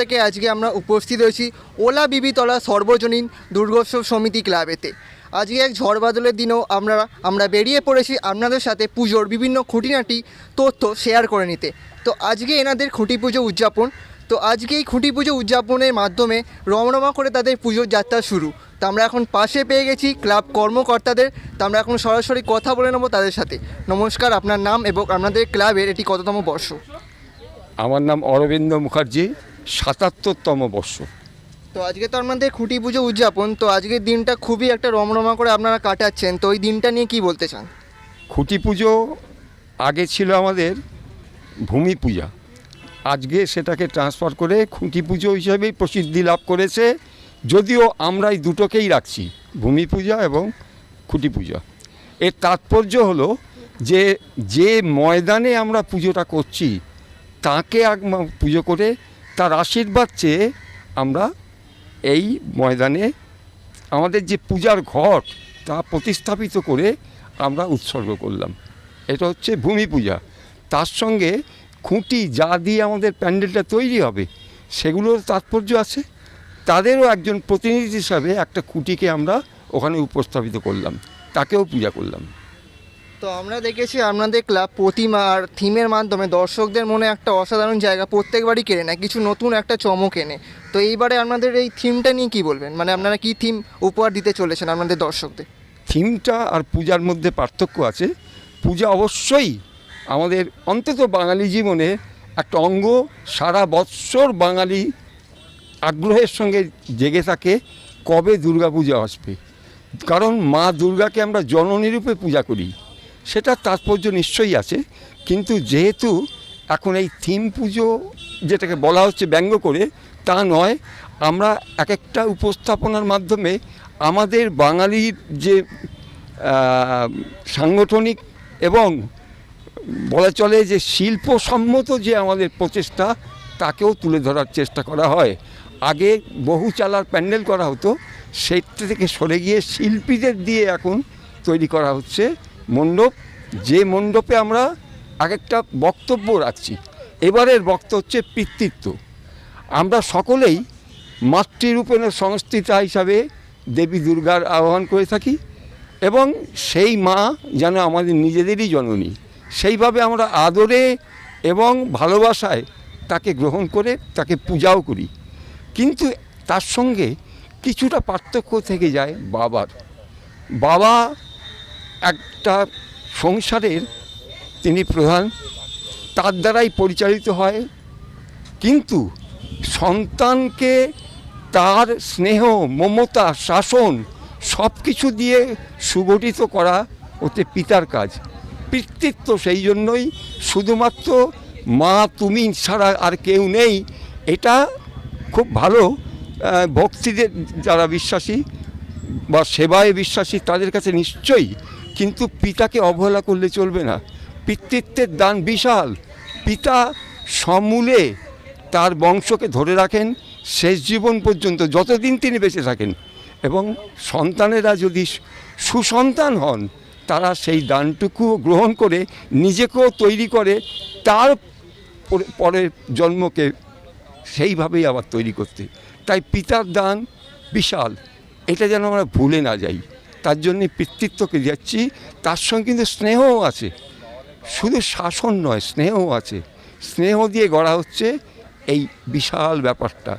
থেকে আজকে আমরা উপস্থিত হয়েছি ওলা বিবিতলা সর্বজনীন দুর্গোৎসব সমিতি ক্লাবেতে। আজকে এক ঝড় বাদলের দিনেও আমরা আমরা বেরিয়ে পড়েছি আপনাদের সাথে পুজোর বিভিন্ন খুঁটিনাটি তথ্য শেয়ার করে নিতে। তো আজকে এনাদের খুঁটি পুজো উদযাপন, তো আজকে এই খুঁটি পুজো উদযাপনের মাধ্যমে রমরমা করে তাদের পুজোর যাত্রা শুরু। তো আমরা এখন পাশে পেয়ে গেছি ক্লাব কর্মকর্তাদের, তো আমরা এখন সরাসরি কথা বলে নেব তাদের সাথে। নমস্কার, আপনার নাম এবং আপনাদের ক্লাবের এটি কততম বর্ষ? আমার নাম অরবিন্দ মুখার্জি। সাতাত্তরতম বর্ষ। তো আজকে তো আপনাদের খুঁটি পুজো উদযাপন তো আজকের দিনটা খুবই একটা রমরমা করে আপনারা কাটাচ্ছেন তো ওই দিনটা নিয়ে কি বলতে চান? খুঁটি পুজো আগে ছিল আমাদের ভূমি পূজা। আজকে সেটাকে ট্রান্সফার করে খুঁটি পুজো হিসেবেই প্রসিদ্ধি লাভ করেছে। যদিও আমরা এই দুটোকেই রাখছি ভূমি পূজা এবং খুঁটি পূজা। এর তাৎপর্য হলো যে যে ময়দানে আমরা পুজোটা করছি তাকে পুজো করে তার আশীর্বাদ চেয়ে আমরা এই ময়দানে আমাদের যে পূজার ঘট, তা প্রতিস্থাপিত করে আমরা উৎসর্গ করলাম। এটা হচ্ছে ভূমি পূজা। তার সঙ্গে খুঁটি, যা দিয়ে আমাদের প্যান্ডেলটা তৈরি হবে, সেগুলোর তাৎপর্য আছে। তাদেরও একজন প্রতিনিধি হিসাবে একটা খুঁটিকে আমরা ওখানে উপস্থাপিত করলাম, তাকেও পূজা করলাম। তো আমরা দেখেছি আপনাদের ক্লাব প্রতিমা আর থিমের মাধ্যমে দর্শকদের মনে একটা অসাধারণ জায়গা প্রত্যেকবারই কেড়ে নেয়, কিছু নতুন একটা চমক এনে। তো এইবারে আপনাদের এই থিমটা নিয়ে কি বলবেন? মানে আপনারা কি থিম উপহার দিতে চলেছেন আপনাদের দর্শকদের? থিমটা আর পূজার মধ্যে পার্থক্য আছে। পূজা অবশ্যই আমাদের অন্তত বাঙালি জীবনে একটা অঙ্গ। সারা বৎসর বাঙালি আগ্রহের সঙ্গে জেগে থাকে, কবে দুর্গাপূজা আসবে। কারণ মা দুর্গাকে আমরা জননী রূপে পূজা করি। সেটার তাৎপর্য নিশ্চয়ই আছে, কিন্তু যেহেতু এখন এই থিম পুজো যেটাকে বলা হচ্ছে ব্যঙ্গ করে, তা নয়, আমরা এক একটা উপস্থাপনার মাধ্যমে আমাদের বাঙালির যে সাংগঠনিক এবং বলা চলে যে শিল্পসম্মত যে আমাদের প্রচেষ্টা, তাকেও তুলে ধরার চেষ্টা করা হয়। আগে বহু চালার প্যান্ডেল করা হতো, সেটা থেকে সরে গিয়ে শিল্পীদের দিয়ে এখন তৈরি করা হচ্ছে মণ্ডপ, যে মণ্ডপে আমরা এক একটা বক্তব্য রাখছি, এবারের বক্ত হচ্ছে পিতৃত্ব। আমরা সকলেই মাতৃরূপেণ সংস্থিতা হিসাবে দেবী দুর্গার আহ্বান করে থাকি এবং সেই মা যেন আমাদের নিজেদেরই জননী, সেইভাবে আমরা আদরে এবং ভালোবাসায় তাকে গ্রহণ করে তাকে পূজাও করি। কিন্তু তার সঙ্গে কিছুটা পার্থক্য থেকে যায় বাবার। বাবা একটা সংসারের তিনি প্রধান, তার দ্বারাই পরিচালিত হয়। কিন্তু সন্তানকে তার স্নেহ, মমতা, শাসন সব কিছু দিয়ে সুগঠিত করা ওতে পিতার কাজ। পিতৃত্ব সেই জন্যই শুধুমাত্র মা তুমি ছাড়া আর কেউ নেই, এটা খুব ভালো ভক্তিদের যারা বিশ্বাসী বা সেবায় বিশ্বাসী তাদের কাছে নিশ্চয়ই কিন্তু পিতাকে অবহেলা করলে চলবে না। পিতৃত্বের দান বিশাল। পিতা সমূলে তার বংশকে ধরে রাখেন, শেষ জীবন পর্যন্ত যতদিন তিনি বেঁচে থাকেন এবং সন্তানেরা যদি সুসন্তান হন, তারা সেই দানটুকুও গ্রহণ করে, নিজেকেও তৈরি করে, তার পরে- পরের জন্মকে সেইভাবেই আবার তৈরি করতে। তাই পিতার দান বিশাল। এটা যেন আমরা ভুলে না যাই। তার জন্যে পিতৃত্বকে যাচ্ছি তার সঙ্গে কিন্তু স্নেহও আছে। শুধু শাসন নয়, স্নেহও আছে। স্নেহ দিয়ে গড়া হচ্ছে এই বিশাল ব্যাপারটা।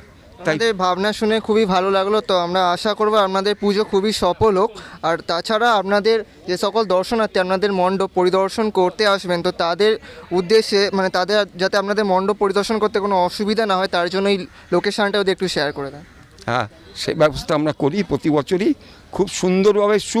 তাদের ভাবনা শুনে খুবই ভালো লাগল, তো আমরা আশা করব আপনাদের পুজো খুবই সফল হোক। আর তাছাড়া আপনাদের যে সকল দর্শনার্থী, আপনাদের মণ্ডপ পরিদর্শন করতে আসবেন, তো তাদের উদ্দেশ্যে মানে তাদের যাতে আপনাদের মণ্ডপ পরিদর্শন করতে কোনো অসুবিধা না হয়, তার জন্য এই লোকেশানটা ওদের একটু শেয়ার করে দেন। হ্যাঁ সেই ব্যবস্থা আমরা করি প্রতি বছরই। খুব সুন্দরভাবে সু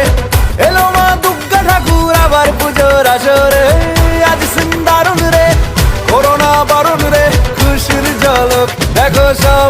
casa